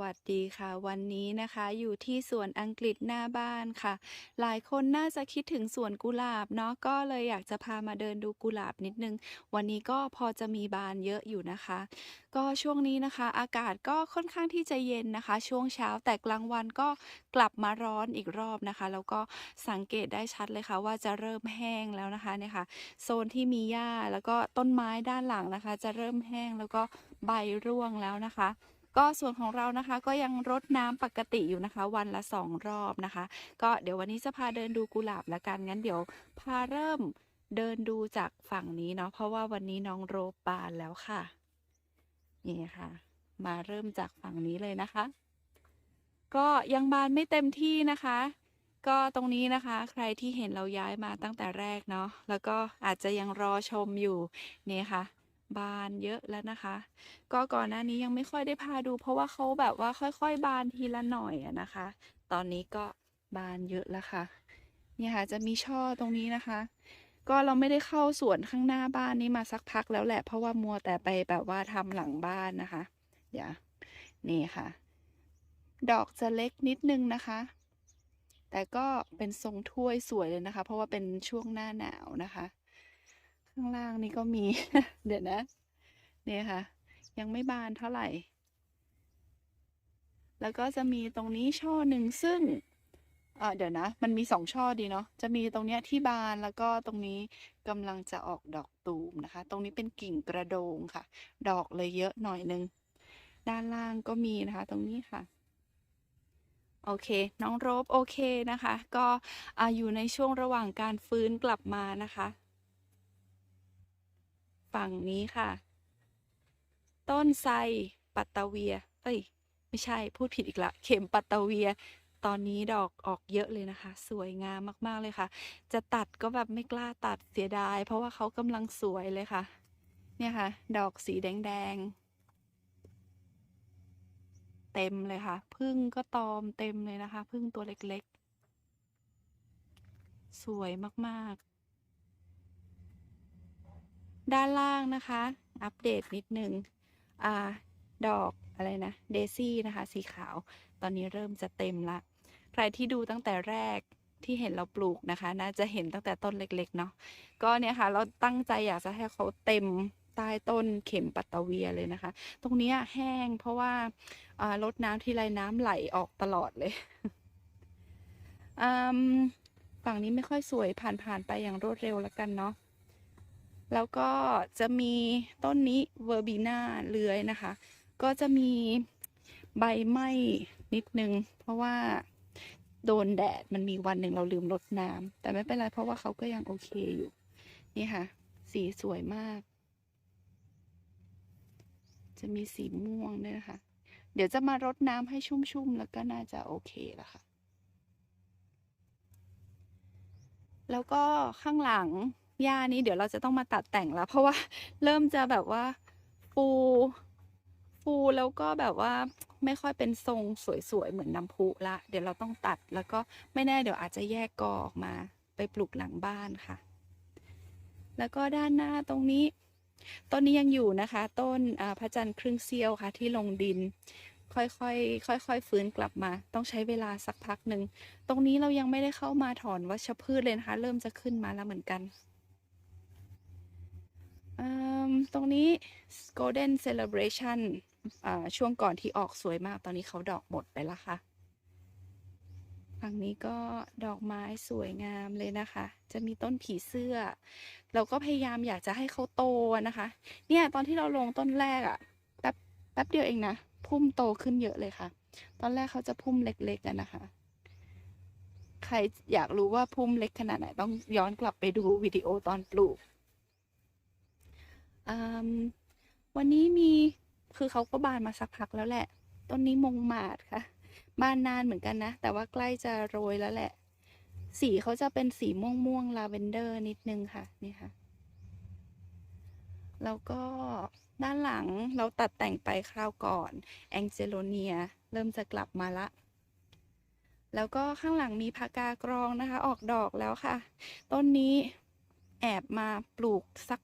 วัสดีค่ะ วันนี้นะคะอยู่ที่สวนอังกฤษหน้าบ้านค่ะ หลายคนน่าจะคิดถึงสวนกุหลาบเนาะก็เลยอยากจะพามาเดินดูกุหลาบนิดนึง วันนี้ก็พอจะมีบานเยอะอยู่นะคะ ก็ช่วงนี้นะคะ อากาศก็ค่อนข้างที่จะเย็นนะคะ ช่วงเช้าแต่กลางวันก็กลับมาร้อนอีกรอบนะคะ แล้วก็สังเกตได้ชัดเลยค่ะ ว่าจะเริ่มแห้งแล้วนะคะเนี่ยค่ะโซนที่มีหญ้าแล้วก็ต้นไม้ด้านหลังนะคะ จะเริ่มแห้งแล้วก็ใบร่วงแล้วนะคะ ก็ส่วนของเรานะคะก็ยังรดน้ำปกติอยู่นะคะ วันละสองรอบนะคะ ก็เดี๋ยววันนี้จะพาเดินดูกุหลาบละกันงั้นเดี๋ยวพาเริ่มเดินดูจากฝั่งนี้เนาะเพราะว่าวันนี้น้องโรบบานแล้วค่ะนี่ค่ะ มาเริ่มจากฝั่งนี้เลยนะคะ ก็ยังบานไม่เต็มที่นะคะ ก็ตรงนี้นะคะ ใครที่เห็นเราย้ายมาตั้งแต่แรกเนาะแล้วก็อาจจะยังรอชมอยู่นี่ค่ะ บานเยอะแล้วนะคะ ก็ก่อนหน้านี้ยังไม่ค่อยได้พาดู เพราะว่าเขาแบบว่าค่อย ๆ บานทีละหน่อยอะนะคะ ตอนนี้ก็บานเยอะแล้วค่ะ เนี่ยค่ะจะมีช่อตรงนี้นะคะ ก็เราไม่ได้เข้าสวนข้างหน้าบ้านนี้มาสักพักแล้วแหละ เพราะว่ามัวแต่ไปแบบว่าทำหลังบ้านนะคะ เดี๋ยวนี่ค่ะ ดอกจะเล็กนิดนึงนะคะ แต่ก็เป็นทรงถ้วยสวยเลยนะคะ เพราะว่าเป็นช่วงหน้าหนาวนะคะ ข้างล่างนี่ก็มี เดี๋ยวนะ เนี่ยค่ะ ยังไม่บานเท่าไหร่ แล้วก็จะมีตรงนี้ช่อหนึ่งซึ่งเเดี๋ยวนะ มันมีสองช่อดีเนาะ จะมีตรงเนี้ยที่บานแล้วก็ตรงนี้กำลังจะออกดอกตูมนะคะ ตรงนี้เป็นกิ่งกระโดงค่ะ ดอกเลยเยอะหน่อยนึง ด้านล่างก็มีนะคะ ตรงนี้ค่ะโอเค น้องโรบโอเคนะคะ ก็ออยู่ในช่วงระหว่างการฟื้นกลับมานะคะ ฝั่งนี้ค่ะ ต้นไทรปัตตเวีย เอ้ย ไม่ใช่พูดผิดอีกละ เข็มปัตตเวีย ตอนนี้ดอกออกเยอะเลยนะคะ สวยงามมากๆเลยค่ะ จะตัดก็แบบไม่กล้าตัดเสียดาย เพราะว่าเขากำลังสวยเลยค่ะ เนี่ยค่ะ ดอกสีแดงๆ เต็มเลยค่ะ พึ่งก็ตอมเต็มเลยนะคะ พึ่งตัวเล็กๆ สวยมากๆ ด้านล่างนะคะ อัปเดตนิดนึงอ่าดอกอะไรนะเดซี่นะคะ สีขาว ตอนนี้เริ่มจะเต็มละ ใครที่ดูตั้งแต่แรกที่เห็นเราปลูกนะคะ น่าจะเห็นตั้งแต่ต้นเล็ก ๆ เนาะก็เนี่ยค่ะ เราตั้งใจอยากจะให้เขาเต็มใต้ต้นเข็มปัตตเวียเลยนะคะ ตรงนี้แห้งเพราะว่าอ่ารดน้ำทีไรน้ำไหลออกตลอดเลยฝั่งนี้ไม่ค่อยสวยผ่านๆไปอย่างรวดเร็วแล้วกันเนาะ แล้วก็จะมีต้นนี้เวอร์บีนาเลื้อยนะคะ ก็จะมีใบไหม้นิดนึง เพราะว่าโดนแดดมันมีวันหนึ่งเราลืมรดน้ำแต่ไม่เป็นไรเพราะว่าเขาก็ยังโอเคอยู่ นี่ค่ะ สีสวยมาก จะมีสีม่วงด้วยนะคะ เดี๋ยวจะมารดน้ำให้ชุ่มๆ แล้วก็น่าจะโอเคแล้วค่ะ แล้วก็ข้างหลัง หญ้านี้เดี๋ยวเราจะต้องมาตัดแต่งแล้ว เพราะว่าเริ่มจะแบบว่าฟูฟูแล้วก็แบบว่าไม่ค่อยเป็นทรงสวยๆเหมือนน้ำพุละ เดี๋ยวเราต้องตัดแล้วก็ไม่แน่เดี๋ยวอาจจะแยกกอออกมาไปปลูกหลังบ้านค่ะ แล้วก็ด้านหน้าตรงนี้ ต้นนี้ยังอยู่นะคะ ต้นพระจันทร์ครึ่งเสี้ยวค่ะ ที่ลงดิน ค่อยๆค่อยๆฟื้นกลับมา ต้องใช้เวลาสักพักหนึ่ง ตรงนี้เรายังไม่ได้เข้ามาถอนวัชพืชเลยนะคะ เริ่มจะขึ้นมาแล้วเหมือนกัน ตรงนี้ Golden Celebration ช่วงก่อนที่ออกสวยมาก ตอนนี้เขาดอกหมดไปแล้วค่ะฝั่งนี้ก็ดอกไม้สวยงามเลยนะคะ จะมีต้นผีเสื้อ เราก็พยายามอยากจะให้เขาโตนะคะ เนี่ยตอนที่เราลงต้นแรกอะแป๊บแป๊บเดียวเองนะ พุ่มโตขึ้นเยอะเลยค่ะ ตอนแรกเขาจะพุ่มเล็กๆกันนะคะ ใครอยากรู้ว่าพุ่มเล็กขนาดไหนต้องย้อนกลับไปดูวิดีโอตอนปลูก วันนี้มีคือเขาก็บานมาสักพักแล้วแหละ ต้นนี้มงหมาดค่ะ บานนานเหมือนกันนะ แต่ว่าใกล้จะโรยแล้วแหละ สีเขาจะเป็นสีม่วงม่วงลาเวนเดอร์นิดนึงค่ะ นี่ค่ะ แล้วก็ด้านหลังเราตัดแต่งไปคราวก่อน แองเจโลเนีย เริ่มจะกลับมาละ แล้วก็ข้างหลังมีพากากรองนะคะ ออกดอกแล้วค่ะ ต้นนี้แอบมาปลูกสัก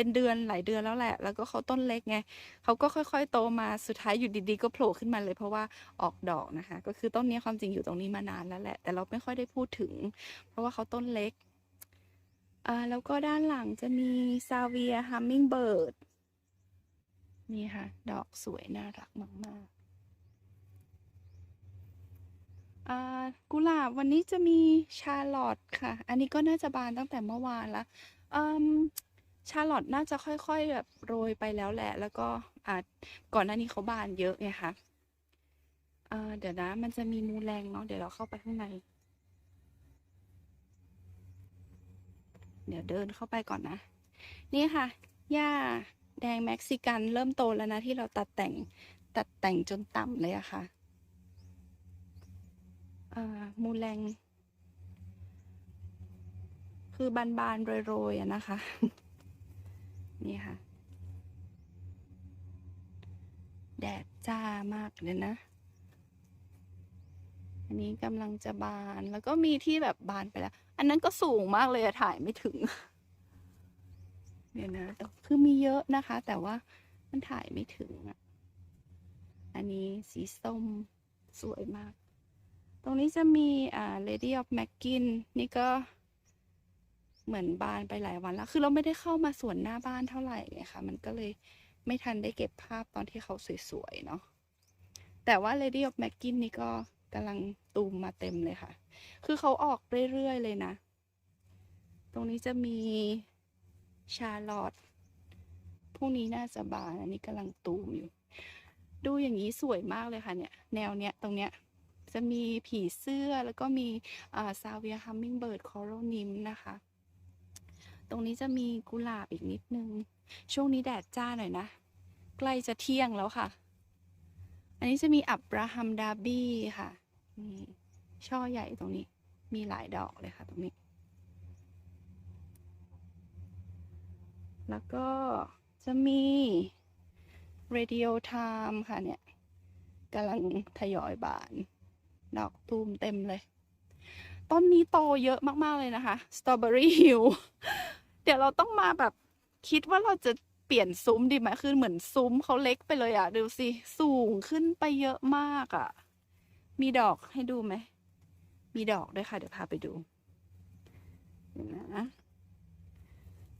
เป็นเดือนหลายเดือนแล้วแหละ แล้วก็เขาต้นเล็กไงเขาก็ค่อยๆ โตมาสุดท้ายอยู่ดีๆ ก็โผล่ขึ้นมาเลย เพราะว่าออกดอกนะคะ ก็คือต้นนี้ความจริงอยู่ตรงนี้มานานแล้วแหละ แต่เราไม่ค่อยได้พูดถึง เพราะว่าเขาต้นเล็กอ่าแล้วก็ด้านหลังจะมีซาเวียฮัมมิงเบิร์ดนี่ค่ะ ดอกสวยน่ารักมากๆอ่ากุหลาบวันนี้จะมีชาร์ลอตค่ะ อันนี้ก็น่าจะบานตั้งแต่เมื่อวานละอืม ชาร์ลอตน่าจะค่อยๆแบบโรยไปแล้วแหละ แล้วก็อาจก่อนหน้านี้เขาบานเยอะไงคะเดี๋ยวนะ มันจะมีมูแรงเนาะเดี๋ยวเราเข้าไปข้างใน เดี๋ยวเดินเข้าไปก่อนนะ นี่ค่ะ หญ้าแดงเม็กซิกันเริ่มโตแล้วนะ ที่เราตัดแต่งตัดแต่งจนต่ำเลยอะค่ะอ่ามูแรง คือบานๆโรยๆอะนะคะ นี่ค่ะ แดดจ้ามากเลยนะ อันนี้กำลังจะบานแล้วก็มีที่แบบบานไปแล้ว อันนั้นก็สูงมากเลยถ่ายไม่ถึง เนี่ยนะคือมีเยอะนะคะ แต่ว่ามันถ่ายไม่ถึงอะอันนี้สีส้มสวยมาก ตรงนี้จะมีอ่า Lady of m a c k i n นี่ก็ เหมือนบานไปหลายวันแล้ว คือเราไม่ได้เข้ามาสวนหน้าบ้านเท่าไหร่ไงคะมันก็เลยไม่ทันได้เก็บภาพตอนที่เขาสวยๆเนาะ แต่ว่า Lady of m a c k i n นี่ก็กำลังตูมมาเต็มเลยค่ะ คือเขาออกเรื่อยๆเลยนะ ตรงนี้จะมีชาร์ลอตพวกนี้น่าจะบานอันนี้กำลังตูมอยู่ ดูอย่างนี้สวยมากเลยค่ะเนี่ย แนวเนี้ยตรงเนี้ยจะมีผีเสื้อแล้วก็มีซาเวียฮัมมิงเบิร์ดคอรัลนิมนะคะ ตรงนี้จะมีกุหลาบอีกนิดนึง ช่วงนี้แดดจ้าหน่อยนะ ใกล้จะเที่ยงแล้วค่ะ อันนี้จะมีอับราฮัมดาบี้ค่ะนี่ช่อใหญ่ตรงนี้ มีหลายดอกเลยค่ะ ตรงนี้ แล้วก็จะมี Radio Time ค่ะเนี่ยกำลังทยอยบาน ดอกตูมเต็มเลย ต้นนี้โตเยอะมาก ๆ เลยนะคะ Strawberry Hill เดี๋ยวเราต้องมาแบบคิดว่าเราจะเปลี่ยนซุ้มดีไหมคือเหมือนซุ้มเขาเล็กไปเลยอะดูสิ สูงขึ้นไปเยอะมากอะมีดอกให้ดูไหม มีดอกด้วยค่ะ เดี๋ยวพาไปดูเดี๋ยวนะ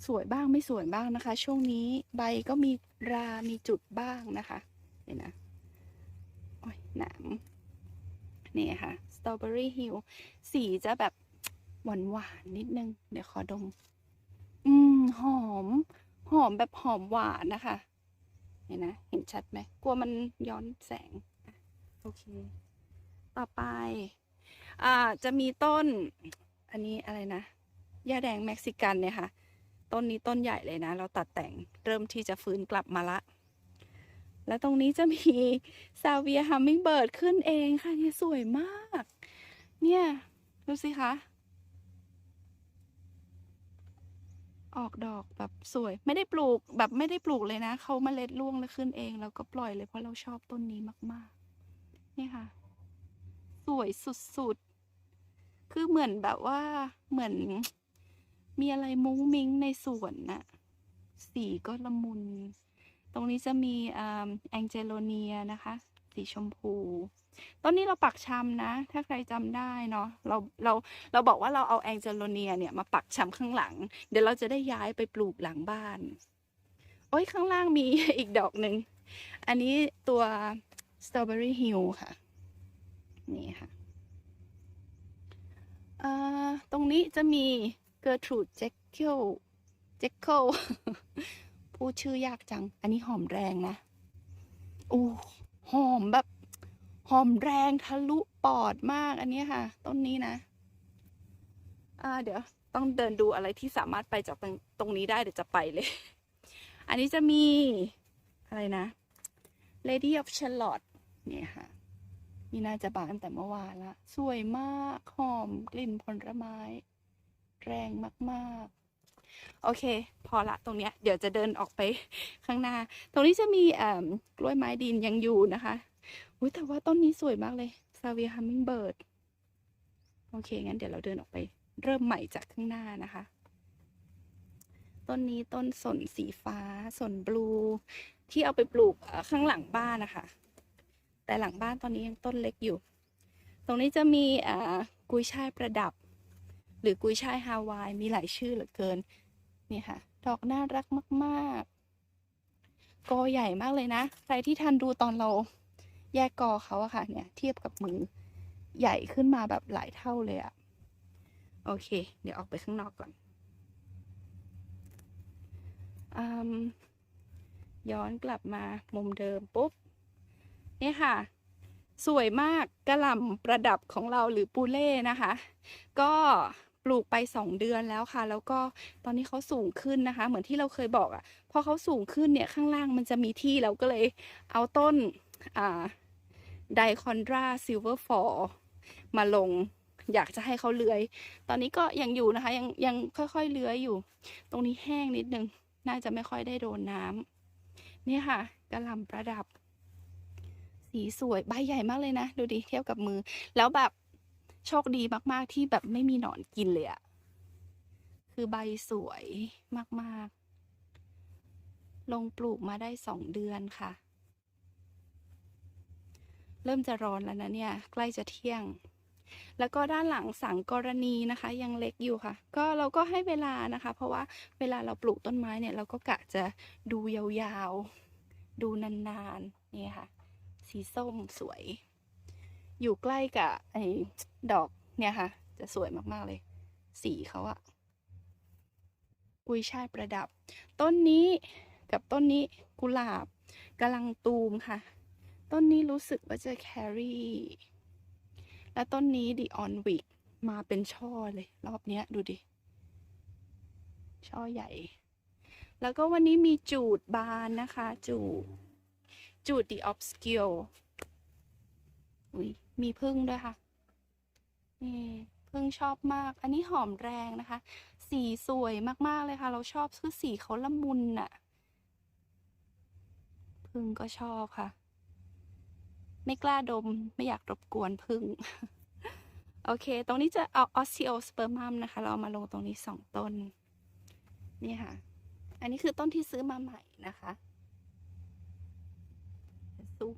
สวยบ้างไม่สวยบ้างนะคะ ช่วงนี้ใบก็มีรา มีจุดบ้างนะคะเห็นนะโอ้ยหนามนี่ค่ะ Strawberry Hill สีจะแบบหวานหวานๆนิดนึง เดี๋ยวขอดม อืมหอม หอมแบบหอมหวานนะคะ เห็นนะ เห็นชัดไหมกลัวมันย้อนแสงอะโอเค ต่อไป อ่า จะมีต้น อันนี้อะไรนะหญ้าแดงเม็กซิกันเนี่ยค่ะ ต้นนี้ต้นใหญ่เลยนะ เราตัดแต่งเริ่มที่จะฟื้นกลับมาละ แล้วตรงนี้จะมีซาเวียฮัมมิงเบิร์ดขึ้นเองค่ะเนี่ยสวยมาก เนี่ย ดูสิคะ ออกดอกแบบสวย ไม่ได้ปลูกแบบไม่ได้ปลูกเลยนะเขาเมล็ดร่วงแล้วขึ้นเองแล้วก็ปล่อยเลยเพราะเราชอบต้นนี้มาก ๆ นี่ค่ะ สวยสุดๆ คือเหมือนแบบว่าเหมือน มีอะไรมุ้งมิ้งในสวนน่ะ สีก็ละมุน ตรงนี้จะมีแองเจโลเนียนะคะ สีชมพู ต้นนี้เราปักชำนะ ถ้าใครจำได้เนาะเราเราเราบอกว่าเราเอาแองเจโลเนียเนี่ยมาปักชำข้างหลัง เดี๋ยวเราจะได้ย้ายไปปลูกหลังบ้าน โอ้ยข้างล่างมีอีกดอกหนึ่ง อันนี้ตัว Strawberry Hill ค่ะ นี่ค่ะตรงนี้จะมีเกอร์ทรูดเจคเคิลเจคเคิลพูดชื่อยากจัง อันนี้หอมแรงนะ โอ้หอมแบบ หอมแรงทะลุปอดมากอันนี้ค่ะ ต้นนี้นะ อ่า เดี๋ยวต้องเดินดูอะไรที่สามารถไปจากตรงนี้ได้เดี๋ยวจะไปเลย อันนี้จะมีอะไรนะ Lady of Charlotte เนี่ยค่ะ นี่น่าจะบานแต่เมื่อวานละ สวยมากหอมกลิ่นผลไม้ แรงมากๆ โอเค พอละตรงเนี้ย เดี๋ยวจะเดินออกไปข้างหน้า ตรงนี้จะมีเอ่อกล้วยไม้ดินยังอยู่นะคะ อุ้ยแต่ว่าต้นนี้สวยมากเลยซาเวียฮัมมิงเบิร์ดโอเค งั้นเดี๋ยวเราเดินออกไป เริ่มใหม่จากข้างหน้านะคะ ต้นนี้ต้นสนสีฟ้าสนบลู ที่เอาไปปลูกข้างหลังบ้านนะคะ แต่หลังบ้านตอนนี้ยังต้นเล็กอยู่ ตรงนี้จะมีกุยช่ายประดับ หรือกุยช่ายฮาวาย มีหลายชื่อเหลือเกิน นี่ค่ะ ดอกน่ารักมาก ๆ กอใหญ่มากเลยนะ ใครที่ทันดูตอนเรา แยกกอเขาอะค่ะ เนี่ย เทียบกับมือใหญ่ขึ้นมาแบบหลายเท่าเลยอะโอเค เดี๋ยวออกไปข้างนอกก่อนอย้อนกลับมามุมเดิมปุ๊บ เนี่ยค่ะ สวยมากกระหล่ำประดับของเราหรือปูเล่นะคะ ก็ปลูกไปสองเดือนแล้วค่ะ แล้วก็ตอนนี้เขาสูงขึ้นนะคะ เหมือนที่เราเคยบอกอะ่ะพอเขาสูงขึ้นเนี่ยข้างล่างมันจะมีที่เราก็เลยเอาต้นอ่า ไดคอนดราซิลเวอร์ฟอร์มาลง อยากจะให้เขาเลื้อย ตอนนี้ก็ยังอยู่นะคะ ยังยังค่อยๆเลื้อยอยู่ ตรงนี้แห้งนิดนึง น่าจะไม่ค่อยได้โดนน้ำนี่ค่ะกระหล่ำประดับ สีสวยใบใหญ่มากเลยนะ ดูดิเทียบกับมือ แล้วแบบโชคดีมากๆที่แบบไม่มีหนอนกินเลยอะคือใบสวยมากๆ ลงปลูกมาได้สองเดือนค่ะ เริ่มจะร้อนแล้วนะเนี่ยใกล้จะเที่ยง แล้วก็ด้านหลังสังกรณีนะคะ ยังเล็กอยู่ค่ะ ก็เราก็ให้เวลานะคะ เพราะว่าเวลาเราปลูกต้นไม้เนี่ย เราก็กะจะดูยาวๆ ดูนานๆนี่ค่ะ สีส้มสวย อยู่ใกล้กับไอ้ดอกเนี่ยค่ะ จะสวยมากๆเลย สีเขาอะกุยช่ายประดับ ต้นนี้กับต้นนี้กุหลาบกำลังตูมค่ะ ต้นนี้รู้สึกว่าจะแครี่และต้นนี้ดิออนวิกมาเป็นช่อเลย รอบเนี้ยดูดิ ช่อใหญ่ แล้วก็วันนี้มีจูดบานนะคะ จูด จูด the obscure อุ้ยมีพึ่งด้วยค่ะนี่พึ่งชอบมาก อันนี้หอมแรงนะคะ สีสวยมากๆเลยค่ะ เราชอบคือสีเขาละมุนน่ะพึ่งก็ชอบค่ะ ไม่กล้าดม ไม่อยากรบกวนพึ่ง โอเค ตรงนี้จะเอา osteospermum นะคะ เราเอามาลงตรงนี้สองต้น นี่ค่ะ อันนี้คือต้นที่ซื้อมาใหม่นะคะซุ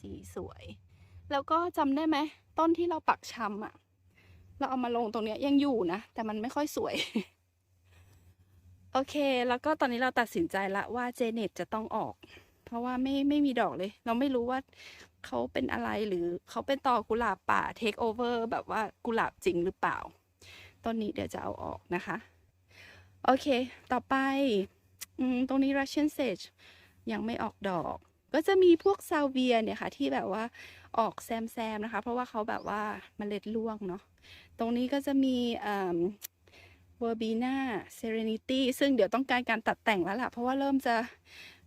สีสวย แล้วก็จำได้ไหม ต้นที่เราปักชำอะ่ะ เราเอามาลงตรงเนี้ยยังอยู่นะ แต่มันไม่ค่อยสวยโอเค แล้วก็ตอนนี้เราตัดสินใจละว่าเจเน็ตจะต้องออก ราะว่าไม่ไม่มีดอกเลย เราไม่รู้ว่าเขาเป็นอะไรหรือเขาเป็นต่อกุหลาบป่าเทคโอเวอร์แบบว่ากุหลาบจริงหรือเปล่าต้นนี้เดี๋ยวจะเอาออกนะคะ โอเค ต่อไปอตรงนี้ Russian Sage ยังไม่ออกดอก ก็จะมีพวกซาเวียเนี่ยค่ะ ที่แบบว่าออกแซมแซมๆนะคะ เพราะว่าเขาแบบว่าเมล็ดร่วงเนาะตรงนี้ก็จะมีเวอร์บีนาเซเรนิตี้ซึ่งเดี๋ยวต้องการการตัดแต่งแล้วล่ะ เพราะว่าเริ่มจะ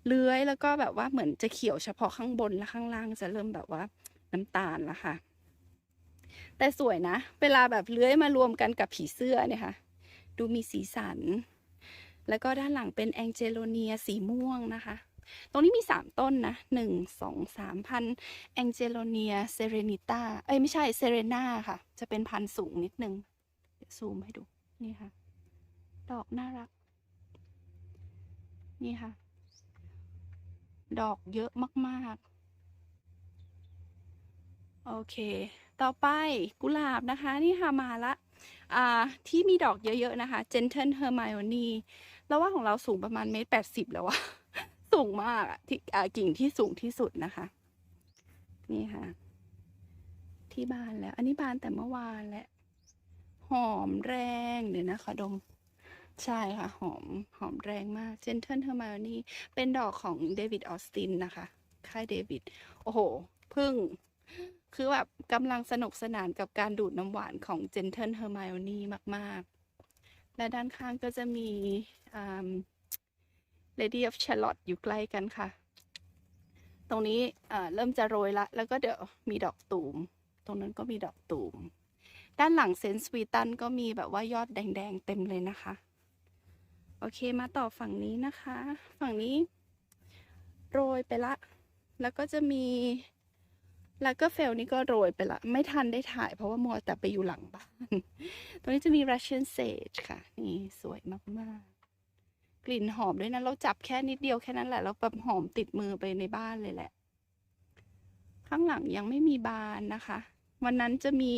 เลื้อยแล้วก็แบบว่าเหมือนจะเขียวเฉพาะข้างบนและข้างล่างจะเริ่มแบบว่าน้ำตาลแล้วค่ะ แต่สวยนะ เวลาแบบเลื้อยมารวมกันกับผีเสื้อเนี่ยค่ะ ดูมีสีสัน แล้วก็ด้านหลังเป็นแองเจโลเนียสีม่วงนะคะ ตรงนี้มีสามต้นนะหนึ่งสองสามพันแองเจโลเนียเซเรนิต้าเอ้ยไม่ใช่เซเรนาค่ะ จะเป็นพันธุ์สูงนิดนึงเดี๋ยวซูมให้ดู นี่ค่ะ ดอกน่ารัก นี่ค่ะ ดอกเยอะมากๆ โอเค ต่อไปกุหลาบนะคะ นี่ค่ะมาละที่มีดอกเยอะ ๆ นะคะ Gentle Hermione แล้วว่าของเราสูงประมาณเมตรแปดสิบแล้วอะสูงมากที่กิ่งที่สูงที่สุดนะคะ นี่ค่ะ ที่บานแล้ว อันนี้บานแต่เมื่อวานแหละ หอมแรง เดี๋ยวนะขอดม ใช่ค่ะ หอมหอมแรงมาก Gentle Hermione เป็นดอกของเดวิดออสตินนะคะ ค่ายเดวิด โอ้โห พึ่ง คือแบบกำลังสนุกสนานกับการดูดน้ำหวานของ Gentle Hermione มาก ๆ และด้านข้างก็จะมี Lady of Charlotte อยู่ใกล้กันค่ะ ตรงนี้เริ่มจะโรยละ แล้วก็เดี๋ยวมีดอกตูม ตรงนั้นก็มีดอกตูม ด้านหลังเซนต์สวีตันก็มีแบบว่ายอดแดง ๆ เต็มเลยนะคะ อเคมาต่อฝั่งนี้นะคะ ฝั่งนี้โรยไปละ แล้วก็จะมีแล้วก็เฟลนี่ก็โรยไปละ ไม่ทันได้ถ่ายเพราะว่ามัวแต่ไปอยู่หลังบ้าน ตรงนี้จะมี Russian sage ค่ะ นี่สวยมากๆ กลิ่นหอมด้วยนะ เราจับแค่นิดเดียวแค่นั้นแหละ แล้วแบบหอมติดมือไปในบ้านเลยแหละ ข้างหลังยังไม่มีบานนะคะ วันนั้นจะมี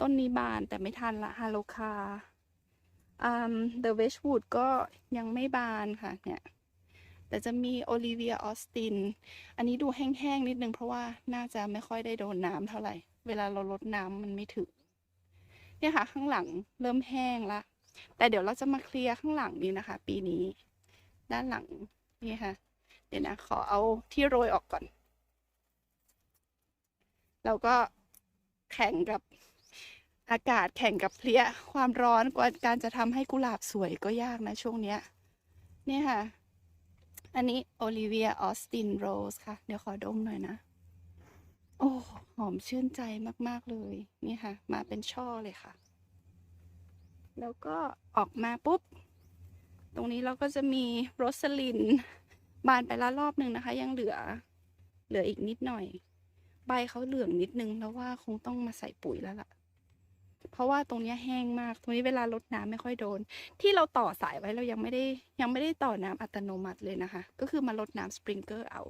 ต้นนี้บานแต่ไม่ทันละฮาโลคา The Westwood ก็ยังไม่บานค่ะเนี่ยแต่จะมีโอลิเวียออสติน อันนี้ดูแห้งๆนิดนึงเพราะว่าน่าจะไม่ค่อยได้โดนน้ำเท่าไหร่ เวลาเราลดน้ำมันไม่ถึง เนี่ยค่ะ ข้างหลังเริ่มแห้งละ แต่เดี๋ยวเราจะมาเคลียร์ข้างหลังนี้นะคะ ปีนี้ ด้านหลังนี่ค่ะ เดี๋ยวนะ ขอเอาที่โรยออกก่อนเราก็แข่งกับ อากาศแข่งกับเพลียความร้อนกว่าการจะทำให้กุหลาบสวยก็ยากนะช่วงเนี้ยเนี่ยค่ะ อันนี้โอลิเวียออสตินโรสค่ะ เดี๋ยวขอดมหน่อยนะ โอ้หอมชื่นใจมากๆเลย นี่ค่ะ มาเป็นช่อเลยค่ะ แล้วก็ออกมาปุ๊บ ตรงนี้เราก็จะมีโรสลิน บานไปละรอบหนึ่งนะคะ ยังเหลือ เหลืออีกนิดหน่อย ใบเขาเหลืองนิดนึงแล้วว่าคงต้องมาใส่ปุ๋ยแล้วล่ะ เพราะว่าตรงนี้แห้งมาก ตรงนี้เวลารดน้ำไม่ค่อยโดน ที่เราต่อสายไว้เรายังไม่ได้ยังไม่ได้ต่อน้ำอัตโนมัติเลยนะคะ ก็คือมาลดน้ำสปริงเกอร์เอา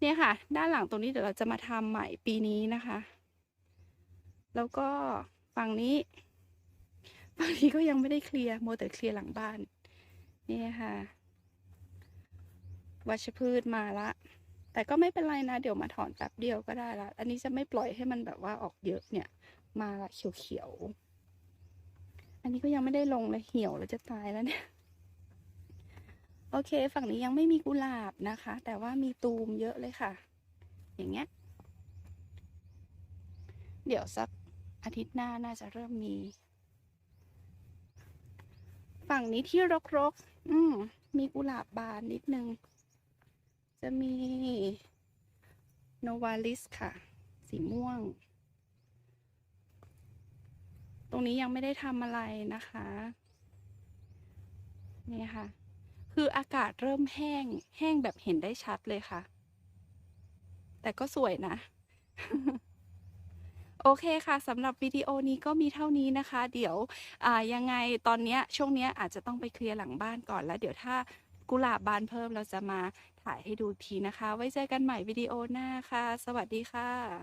เนี่ยค่ะ ด้านหลังตรงนี้เดี๋ยวเราจะมาทำใหม่ปีนี้นะคะ แล้วก็ฝั่งนี้ฝั่งนี้ก็ยังไม่ได้เคลียร์โมวแต่เคลียร์หลังบ้าน นี่ค่ะ วัชพืชมาละแต่ก็ไม่เป็นไรนะ เดี๋ยวมาถอนแป๊บเดียวก็ได้ละ อันนี้จะไม่ปล่อยให้มันแบบว่าออกเยอะเนี่ย มาละเขียวๆ อันนี้ก็ยังไม่ได้ลงเลยเหี่ยวแล้วจะตายแล้วเนี่ย โอเค ฝั่งนี้ยังไม่มีกุหลาบนะคะ แต่ว่ามีตูมเยอะเลยค่ะ อย่างเงี้ย เดี๋ยวสักอาทิตย์หน้าน่าจะเริ่มมี ฝั่งนี้ที่รกๆ อืม มีกุหลาบบานนิดนึง จะมีโนวาลิสค่ะ สีม่วง รงนี้ยังไม่ได้ทำอะไรนะคะ นี่ค่ะ คืออากาศเริ่มแห้ง แห้งแบบเห็นได้ชัดเลยค่ะ แต่ก็สวยนะโอเคค่ะสำหรับวิดีโอนี้ก็มีเท่านี้นะคะ เดี๋ยวอ่ายังไงตอนเนี้ยช่วงเนี้ยอาจจะต้องไปเคลียร์หลังบ้านก่อนแล้วเดี๋ยวถ้ากุหลาบบานเพิ่มเราจะมาถ่ายให้ดูทีนะคะ ไว้เจอกันใหม่วิดีโอหน้าค่ะ สวัสดีค่ะ